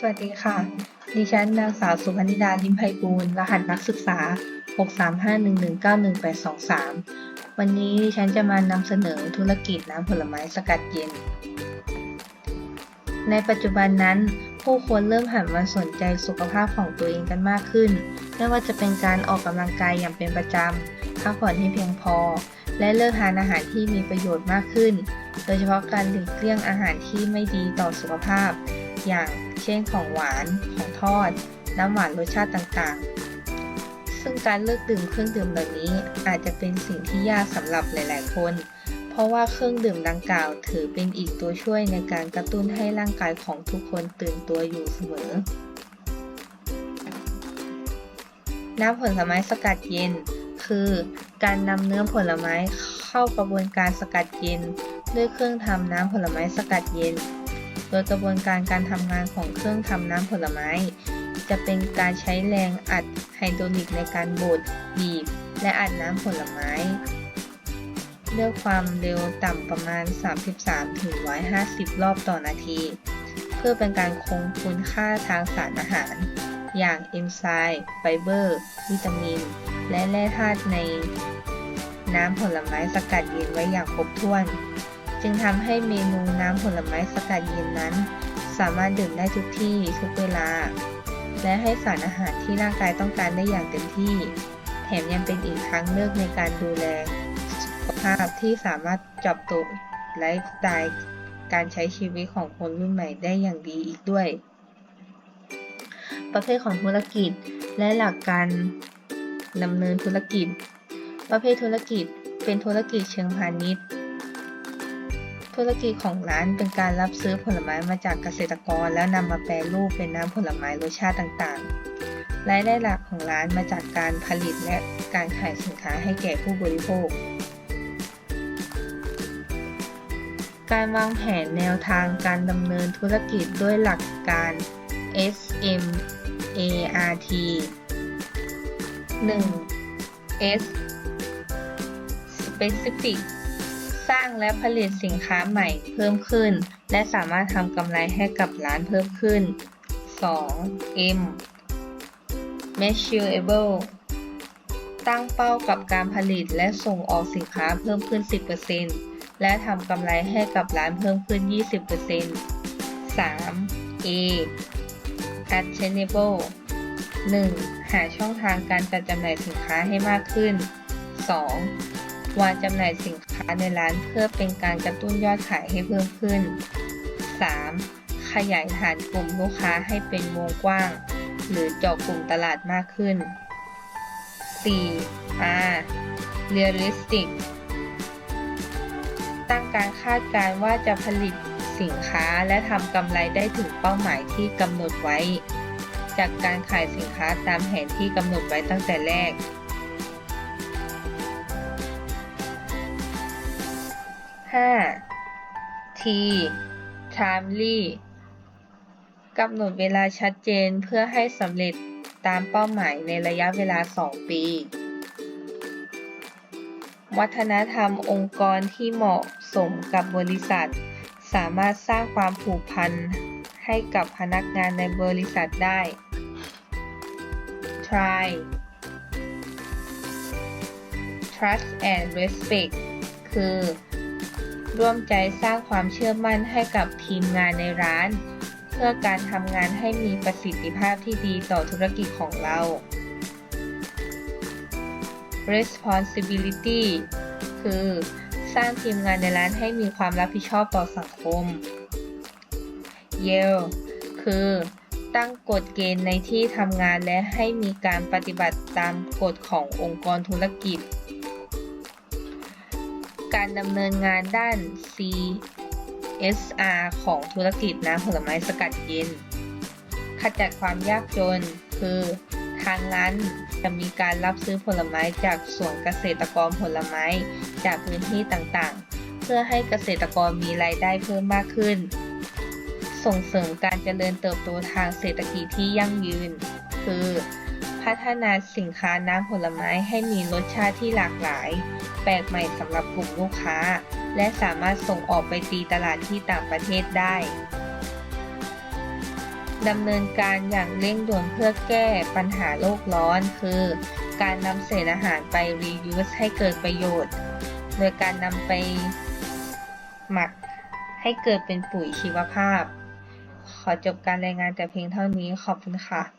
สวัสดีค่ะ ดิฉันนางสาวสุพนิดาลิมไพบูลรหัสนักศึกษา 635119183 วันนี้ดิฉันจะมานำเสนอธุรกิจน้ำผลไม้สกัดเย็น ในปัจจุบันนั้น ผู้คนเริ่มหันมาสนใจสุขภาพของตัวเองกันมากขึ้น ไม่ว่าจะเป็นการออกกำลังกายอย่างเป็นประจำพักผ่อนให้เพียงพอ และเลือกทานอาหารที่มีประโยชน์มากขึ้น โดยเฉพาะการหลีกเลี่ยงอาหารที่ไม่ดีต่อสุขภาพ อย่างเช่นของหวาน ของทอด น้ำหวานรสชาติต่างๆ ซึ่งการเลิกดื่มเครื่องดื่มเหล่านี้อาจจะเป็นสิ่งที่ยากสำหรับหลาย ๆ คน เพราะว่าเครื่องดื่มดังกล่าวถือเป็นอีกตัวช่วยในการกระตุ้นให้ร่างกายของทุกคนตื่นตัวอยู่เสมอ น้ำผลไม้สกัดเย็น คือการนำเนื้อผลไม้เข้ากระบวนการสกัดเย็น ด้วยเครื่องทำน้ำผลไม้สกัดเย็น โดยกระบวนการการทำงานของเครื่องทำน้ำผลไม้ จะเป็นการใช้แรงอัดไฮดรอลิกในการบดบีบ และอัดน้ำผลไม้ด้วยความเร็วต่ำประมาณ 33-150 รอบต่อนาที เพื่อเป็นการคงคุณค่าทางสารอาหาร อย่างเอนไซม์ไฟเบอร์ วิตามิน และแร่ธาตุในน้ำผลไม้สกัดเย็นไว้อย่างครบถ้วน จึงทำให้เมนูน้ำผลไม้สกัดเย็นนั้น สามารถดื่มได้ทุกที่ทุกเวลา และให้สารอาหารที่ร่างกายต้องการได้อย่างเต็มที่ แถมยังเป็นอีกทางเลือกในการดูแลสุขภาพที่สามารถจับตัวไลฟ์สไตล์การใช้ชีวิตของคนรุ่นใหม่ได้อย่างดีอีกด้วย ประเภทของธุรกิจและหลักการดำเนินธุรกิจ ประเภทธุรกิจเป็นธุรกิจเชิงพาณิชย์ ธุรกิจของร้านเป็นการรับซื้อผลไม้มาจากเกษตรกร แล้วนำมาแปรรูปเป็นน้ำผลไม้รสชาติต่างๆ รายได้หลักของร้านมาจากการผลิตและการขายสินค้าให้แก่ผู้บริโภค การวางแผนแนวทางการดำเนินธุรกิจด้วยหลักการ SMART 1. S Specific สร้างและผลิตสินค้าใหม่เพิ่มขึ้น และสามารถทำกำไรให้กับร้านเพิ่มขึ้น 2. M Measurable ตั้งเป้ากับการผลิตและส่งออกสินค้าเพิ่มขึ้น 10%และทำกำไรให้กับร้านเพิ่มขึ้น 20% 3. A Attainable 1. หาช่องทางการจัดจำหน่ายสินค้าให้มากขึ้น 2. วางจำหน่ายสินค้า ในร้านเพื่อเป็นการกระตุ้นยอดขายให้เพิ่มขึ้น 3. ขยายฐานกลุ่มลูกค้าให้เป็นวงกว้าง หรือเจาะกลุ่มตลาดมากขึ้น 4. R Realistic ตั้งการคาดการณ์ว่าจะผลิตสินค้าและทำกำไรได้ถึงเป้าหมายที่กำหนดไว้ จากการขายสินค้าตามแผนที่กำหนดไว้ตั้งแต่แรก 5. T timely กำหนดเวลาชัดเจนเพื่อให้สำเร็จตามเป้าหมายในระยะเวลา 2 ปี วัฒนธรรมองค์กรที่เหมาะสมกับบริษัท สามารถสร้างความผูกพันให้กับพนักงานในบริษัทได้ Try Trust and Respect คือ ร่วมใจสร้างความเชื่อมั่นให้กับทีมงานในร้าน เพื่อการทำงานให้มีประสิทธิภาพที่ดีต่อธุรกิจของเรา Responsibility คือ สร้างทีมงานในร้านให้มีความรับผิดชอบต่อสังคม Yale คือ ตั้งกฎเกณฑ์ในที่ทำงานและให้มีการปฏิบัติตามกฎขององค์กรธุรกิจ การดำเนินงานด้าน CSR ของธุรกิจน้ำผลไม้สกัดเย็น ขจัดความยากจน คือทางร้านจะมีการรับซื้อผลไม้จากสวนเกษตรกรผลไม้จากพื้นที่ต่างๆ เพื่อให้เกษตรกรมีรายได้เพิ่มมากขึ้น ส่งเสริมการเจริญเติบโตทางเศรษฐกิจที่ยั่งยืน คือ พัฒนาสินค้าน้ำผลไม้ให้มีรสชาติที่หลากหลาย แปลกใหม่สำหรับกลุ่มลูกค้า และสามารถส่งออกไปตีตลาดที่ต่างประเทศได้ดำเนินการอย่างเร่งด่วนเพื่อแก้ปัญหาโลกร้อน คือ การนำเศษอาหารไป reuse ให้เกิดประโยชน์ โดยการนำไปหมักให้เกิดเป็นปุ๋ยชีวภาพ ขอจบการรายงานแต่เพียงเท่านี้ขอบคุณค่ะ